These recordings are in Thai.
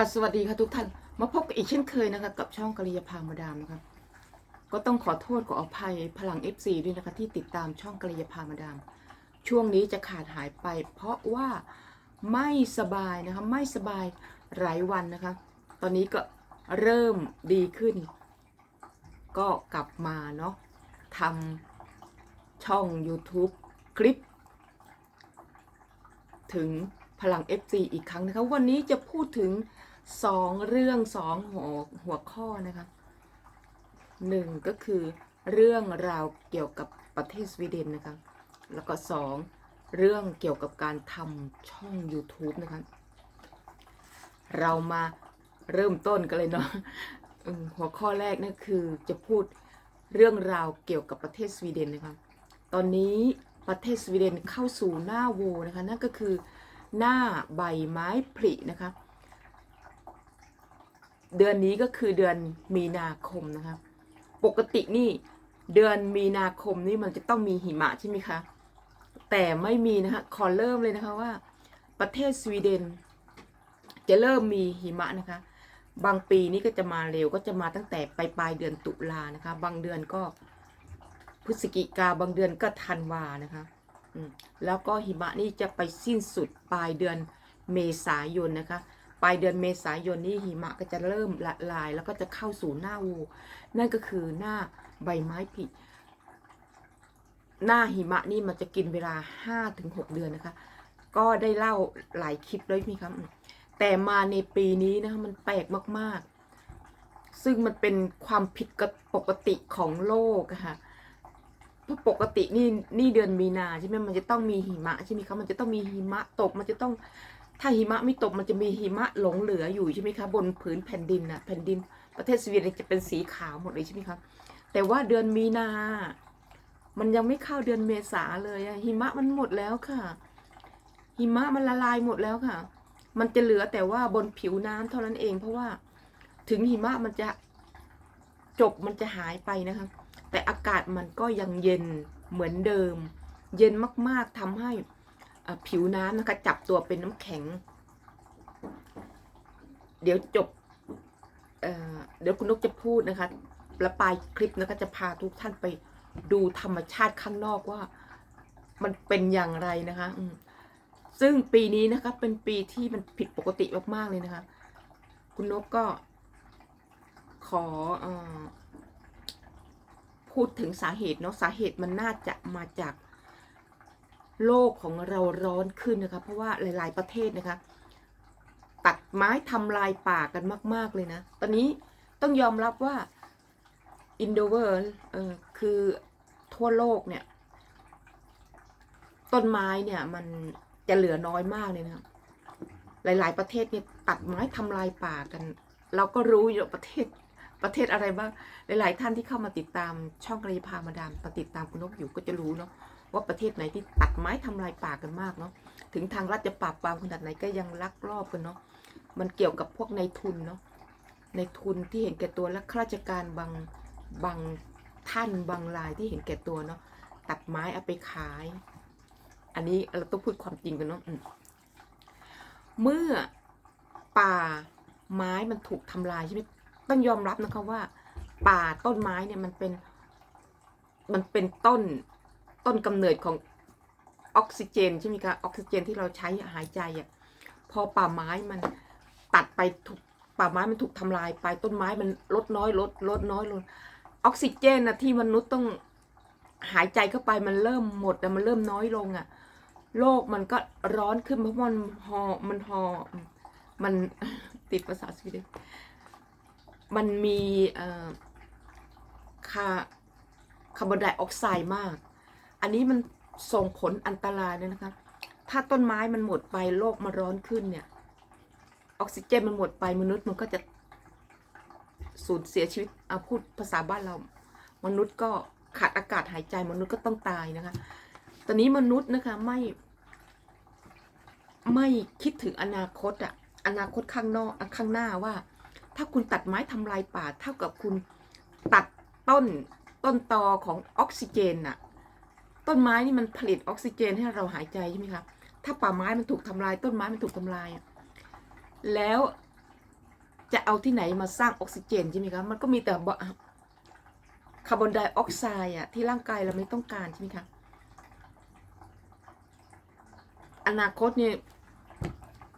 ค่ะสวัสดีค่ะทุกท่าน มาพบกันอีกเช่นเคยนะคะกับช่องกริยาพามาดามนะคะก็ต้องขอโทษขออภัยพลัง FC ด้วยนะคะที่ติดตามช่องกริยาพามาดาม ช่วงนี้จะขาดหายไป เพราะว่าไม่สบายนะคะไม่สบายหลายวันนะคะ ตอนนี้ก็เริ่มดีขึ้น ก็กลับมาเนาะทำช่อง YouTube คลิป ถึงพลัง FC อีกครั้งนะคะ วันนี้จะพูดถึง สองเรื่องสองหัวหัวข้อนะคะหนึ่งก็คือเรื่องราวเกี่ยวกับประเทศสวีเดนนะคะแล้วก็สองเรื่องเกี่ยวกับการทำช่อง YouTube นะคะเรามาเริ่มต้นกันเลยเนาะหัวข้อแรกนั่นคือจะพูดเรื่องราวเกี่ยวกับประเทศสวีเดนนะคะตอนนี้ประเทศสวีเดนเข้าสู่หน้าโวนะคะนั่นก็คือหน้าใบไม้ผลินะคะ เดือนนี้ก็คือเดือนมีนาคมนะคะปกตินี่เดือนมีนาคมนี่มันจะต้องมีหิมะใช่ไหมคะ แต่ไม่มีนะคะขอเริ่มเลยนะคะว่า ประเทศสวีเดน จะเริ่มมีหิมะนะคะ บางปีนี่ก็จะมาเร็วก็จะมาตั้งแต่ปลายปลายเดือนตุลานะคะ บางเดือนก็พฤศจิกาบางเดือนก็ธันวานะคะแล้วก็หิมะนี่จะไปสิ้นสุดปลายเดือนเมษายนนะคะ ปลายเดือนเมษายนนี่หิมะก็จะเริ่มละลาย แล้วก็จะเข้าสู่หน้าวูนั่นก็คือหน้าใบไม้ผลิหน้าหิมะนี่มันจะกินเวลา5-6เดือนนะคะ ก็ได้เล่าหลายคลิปเลยมีครับ แต่มาในปีนี้นะคะมันแปลกมากๆ ซึ่งมันเป็นความผิดปกติของโลกค่ะเพราะปกตินี่นี่เดือนมีนาใช่ไหมมันจะต้องมีหิมะใช่ไหมคะมันจะต้องมีหิมะตกมันจะต้อง ถ้าหิมะไม่ตกมันจะมีหิมะหลงเหลืออยู่ใช่ไหมคะบนผืนแผ่นดินนะแผ่นดินประเทศสวีเดนจะเป็นสีขาวหมดเลยใช่ไหมคะแต่ว่าเดือนมีนา มันยังไม่เข้าเดือนเมษาเลยอะหิมะมันหมดแล้วค่ะ หิมะมันละลายหมดแล้วค่ะ มันจะเหลือแต่ว่าบนผิวน้ำเท่านั้นเอง เพราะว่าถึงหิมะมันจะจบมันจะหายไปนะคะ แต่อากาศมันก็ยังเย็นเหมือนเดิม เย็นมากๆทำให้ ผิวน้ำนะคะ จับตัวเป็นน้ำแข็ง เดี๋ยวจบเเดี๋ยวคุณนกจะพูดนะคะและปลายคลิปนะคะจะพาทุกท่านไปดูธรรมชาติข้างนอกว่า มันเป็นอย่างไรนะคะซึ่งปีนี้นะคะเป็นปีที่มันผิดปกติมากๆเลยนะคะ คุณนกก็ขออพูดถึงสาเหตุเนาะสาเหตุมันน่าจะมาจาก โลกของเราร้อนขึ้นนะคะ เพราะว่าหลาย ๆ ประเทศนะคะ ตัดไม้ทำลายป่ากันมาก ๆ เลยนะ ตอนนี้ต้องยอมรับว่าอินโดเวอร์เออคือทั่วโลกเนี่ย ต้นไม้เนี่ย มันจะเหลือน้อยมากเลยนะครับหลาย ๆ ประเทศเนี่ยตัดไม้ทำลายป่ากัน เราก็รู้อยู่ประเทศประเทศอะไรบ้าง หลาย ๆ ท่านที่เข้ามาติดตามช่องกระยาพามาดามมาติดตามคุณนกอยู่ก็จะรู้เนาะ ว่าประเทศไหนที่ตัดไม้ทำลายป่ากันมากเนาะถึงทางรัฐจะปราบปรามขนาดไหนก็ยังลักลอบกันเนาะมันเกี่ยวกับพวกในทุนเนาะในทุนที่เห็นแก่ตัวและข้าราชการบางบางท่านบางรายที่เห็นแก่ตัวเนาะตัดไม้เอาไปขาย อันนี้เราต้องพูดความจริงกันเนาะมเมื่อป่าไม้มันถูกทำลายใช่ไหมต้องยอมรับนะคะว่า ป่าต้นไม้เนี่ยมันเป็น มันเป็นต้น ต้นกำเนิดของออกซิเจนใช่ไหมคะออกซิเจนที่เราใช้หายใจอะ่ะพอป่าไม้มันตัดไปถูกป่าไม้มันถูกทำลายไปต้นไม้มันลดน้อยลดลดน้อยลงออกซิเจนนะที่มนุษย์ต้องหายใจเข้าไปมันเริ่มหมดอะมันเริ่มน้อยลงอะ่ะโลกมันก็ร้อนขึ้นเพราะมันหอมันหอมันติดภาษาสวีเดนมันมีคาคาร์บอนไดออกไซด์มาก อันนี้มันส่งผลอันตรายเลยนะคะ ถ้าต้นไม้มันหมดไปโลกมันร้อนขึ้นเนี่ย ออกซิเจนมันหมดไปมนุษย์มันก็จะสูญเสียชีวิตเอาพูดภาษาบ้านเรา มนุษย์ก็ขาดอากาศหายใจมนุษย์ก็ต้องตายนะคะ ตอนนี้มนุษย์นะคะไม่ ไม่คิดถึงอนาคตอะอนาคตข้างนอกข้างหน้าว่า ถ้าคุณตัดไม้ทำลายป่า เท่ากับคุณตัดต้นต้นตอของออกซิเจนอะ ต้นไม้นี่มันผลิตออกซิเจนให้เราหายใจใช่ไหมคะถ้าป่าไม้มันถูกทำลาย ต้นไม้มันถูกทำลาย แล้วจะเอาที่ไหนมาสร้างออกซิเจนใช่ไหมคะมันก็มีแต่คาร์บอนไดออกไซด์อะที่ร่างกายเราไม่ต้องการใช่ไหมคะอนาคตเนี่ย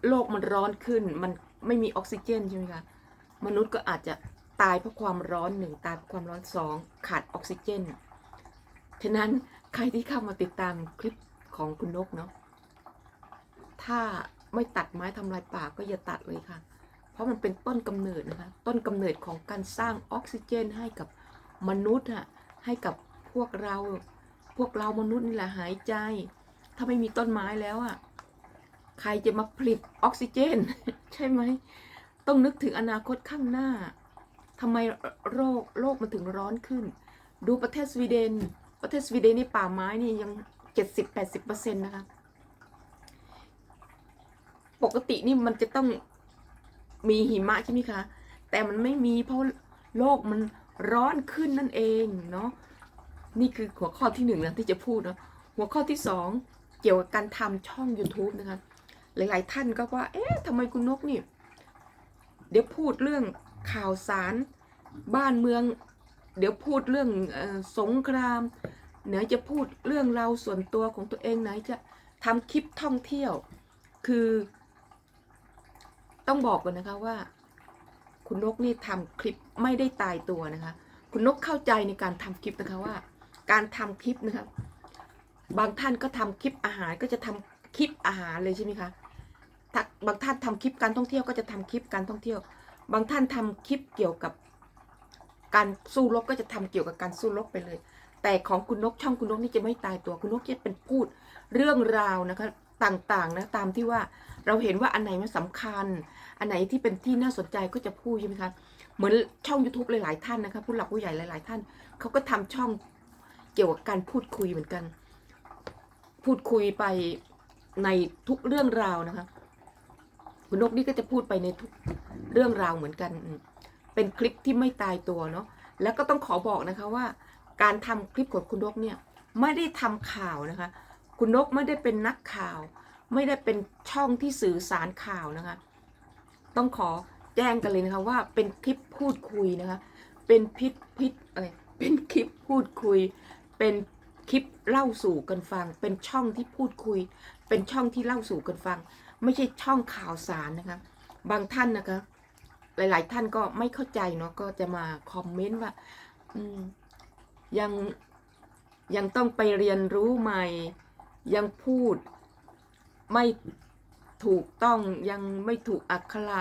โลกมันร้อนขึ้น มันไม่มีออกซิเจนใช่ไหมคะมนุษย์ก็อาจจะตายเพราะความร้อนหนึ่งตายเพราะความร้อนสองขาดออกซิเจนฉะนั้น ใครที่เข้ามาติดตามคลิปของคุณนกเนาะถ้าไม่ตัดไม้ทำลายป่าก็อย่าตัดเลยค่ะ เพราะมันเป็นต้นกำเนิดนะคะ ต้นกำเนิดของการสร้างออกซิเจนให้กับมนุษย์อะให้กับพวกเรา พวกเรามนุษย์นี่แหละหายใจ ถ้าไม่มีต้นไม้แล้วอะใครจะมาผลิตออกซิเจน ใช่ไหม ต้องนึกถึงอนาคตข้างหน้าทำไมโรคโลกมันถึงร้อนขึ้น ดูประเทศสวีเดน ประเทศสวีเดนนี่ป่าไม้นี่ยังเจ็ดสิบแปดสิบเปอร์เซ็นต์นะคะ ปกตินี่มันจะต้องมีหิมะใช่ไหมคะ แต่มันไม่มีเพราะโลกมันร้อนขึ้นนั่นเองเนาะ นี่คือหัวข้อที่หนึ่งนะที่จะพูดเนาะ หัวข้อที่สองเกี่ยวกับการทำช่อง YouTube นะคะ หลาย ๆ ท่านก็ว่า เอ๊ะทำไมคุณนกนี่ เดี๋ยวพูดเรื่องข่าวสารบ้านเมือง เดี๋ยวพูดเรื่องอสงคราม ไหนจะพูดเรื่องเราส่วนตัวของตัวเองไหนจะทำคลิปท่องเที่ยว คือต้องบอกก่อนนะคะว่า คุณนกนี่ทำคลิปไม่ได้ตายตัวนะคะ คุณนกเข้าใจในการทำคลิปนะคะว่า การทำคลิปนะคะบางท่านก็ทำคลิปอาหารก็จะทำคลิปอาหารเลยใช่ไหมคะบางท่านทำคลิปการท่องเที่ยวก็จะทำคลิปการท่องเที่ยว บางท่านทำคลิปเกี่ยวกับ การสู้รบก็จะทำเกี่ยวกับการสู้รบไปเลย แต่ของคุณนกช่องคุณนกนี่จะไม่ตายตัวคุณนกจะเป็นพูดเรื่องราวนะคะต่างๆนะตามที่ว่าเราเห็นว่าอันไหนมันสำคัญ อันไหนที่เป็นที่น่าสนใจก็จะพูดใช่ไหมคะเหมือนช่อง YouTube หลายๆท่านนะคะผู้หลักผู้ใหญ่หลาย ๆ ท่านเขาก็ทำช่องเกี่ยวกับการพูดคุยเหมือนกัน พูดคุยไปในทุกเรื่องราวนะคะคุณนกนี่ก็จะพูดไปในทุกเรื่องราวเหมือนกันอื เป็นคลิปที่ไม่ตายตัวเนาะแล้วก็ต้องขอบอกนะคะว่า การทำคลิปของคุณนกเนี่ยไม่ได้ทำข่าวนะคะ คุณนกไม่ได้เป็นนักข่าว ไม่ได้เป็นช่องที่สื่อสารข่าวนะคะ ต้องขอแจ้งกันเลยนะคะว่าเป็นคลิปพูดคุยนะคะ เป็นพิษพิษอะไรเป็นคลิปพูดคุย เป็นคลิปเล่าสู่กันฟัง เป็นช่องที่พูดคุย เป็นช่องที่เล่าสู่กันฟัง ไม่ใช่ช่องข่าวสารนะคะ บางท่านนะคะ หลาย ๆ ท่านก็ไม่เข้าใจเนาะก็จะมาคอมเมนต์ว่ายังยังต้องไปเรียนรู้ใหม่ ยังพูดไม่ถูกต้องยังไม่ถูกอักขระ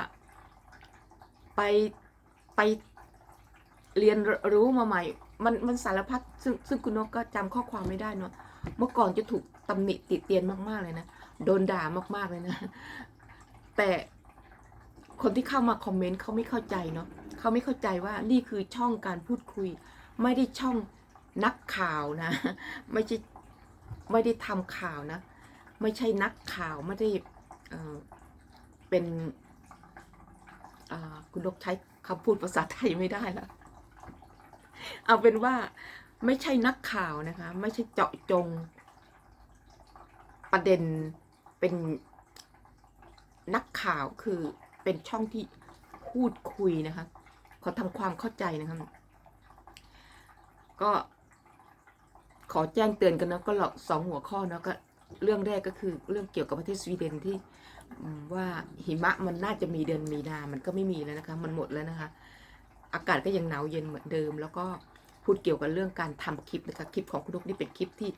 ไปไปเรียนรู้มาใหม่ มันมันสารพัดซึ่งซึ่งคุณนกก็จำข้อความไม่ได้เนาะเมื่อก่อนจะถูกตำหนิติเตียนมากๆเลยนะ โดนด่ามากๆเลยนะ แต่ คนที่เข้ามาคอมเมนต์เขาไม่เข้าใจเนาะเขาไม่เข้าใจว่านี่คือช่องการพูดคุย ไม่ได้ช่องนักข่าวนะ ไม่ใช่ไม่ได้ทำข่าวนะ ไม่ใช่นักข่าวไม่ได้เเป็นคุณนกใช้คำพูดภาษาไทยไม่ได้ละเอาเป็นว่าไม่ใช่นักข่าวนะคะ ไม่ใช่เจาะจงประเด็นเป็นนักข่าวคือ เป็นช่องที่พูดคุยนะคะ ขอทำความเข้าใจนะคะก็ขอแจ้งเตือนกันนะก็หลอกสองหัวข้อนะก็เรื่องแรกก็คือเรื่องเกี่ยวกับประเทศสวีเดนที่ว่าหิมะมันน่าจะมีเดือนมีนา มันก็ไม่มีแล้วนะคะ มันหมดแล้วนะคะ อากาศก็ยังหนาวเย็นเหมือนเดิม แล้วก็พูดเกี่ยวกับเรื่องการทำคลิปนะคะ คลิปของคุณลูกนี่เป็นคลิปที่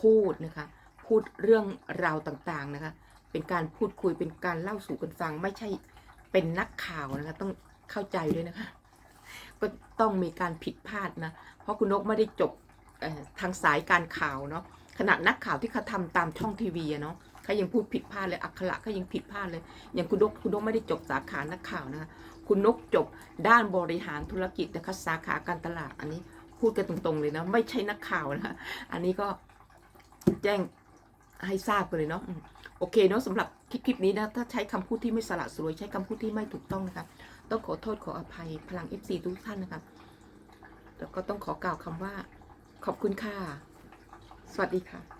พูดนะคะ พูดเรื่องราวต่างๆนะคะ เป็นการพูดคุย เป็นการเล่าสู่กันฟัง ไม่ใช่ เป็นนักข่าวนะคะ ต้องเข้าใจด้วยนะคะ ก็ต้องมีการผิดพลาดนะ เพราะคุณนกไม่ได้จบทางสายการข่าวเนาะขณะนักข่าวที่เขาทำตามช่องทีวีเนาะเขายังพูดผิดพลาดเลยอักขระเขายังผิดพลาดเลย อย่างคุณนกคุณนกไม่ได้จบสาขานักข่าวนะคะคุณนกจบด้านบริหารธุรกิจนะคะสาขาการตลาดอันนี้พูดกันตรงๆเลยนะ ไม่ใช่นักข่าวนะ อันนี้ก็แจ้ง ให้ทราบกันเลยเนาะอืมโอเคเนาะสำหรับคลิปคลิปนี้นะถ้าใช้คำพูดที่ไม่สละสลวยใช้คำพูดที่ไม่ถูกต้องนะคะต้องขอโทษขออภัยพลัง FC ทุกท่านนะคะแล้วก็ต้องขอกล่าวคำว่า ขอบคุณค่ะ สวัสดีค่ะ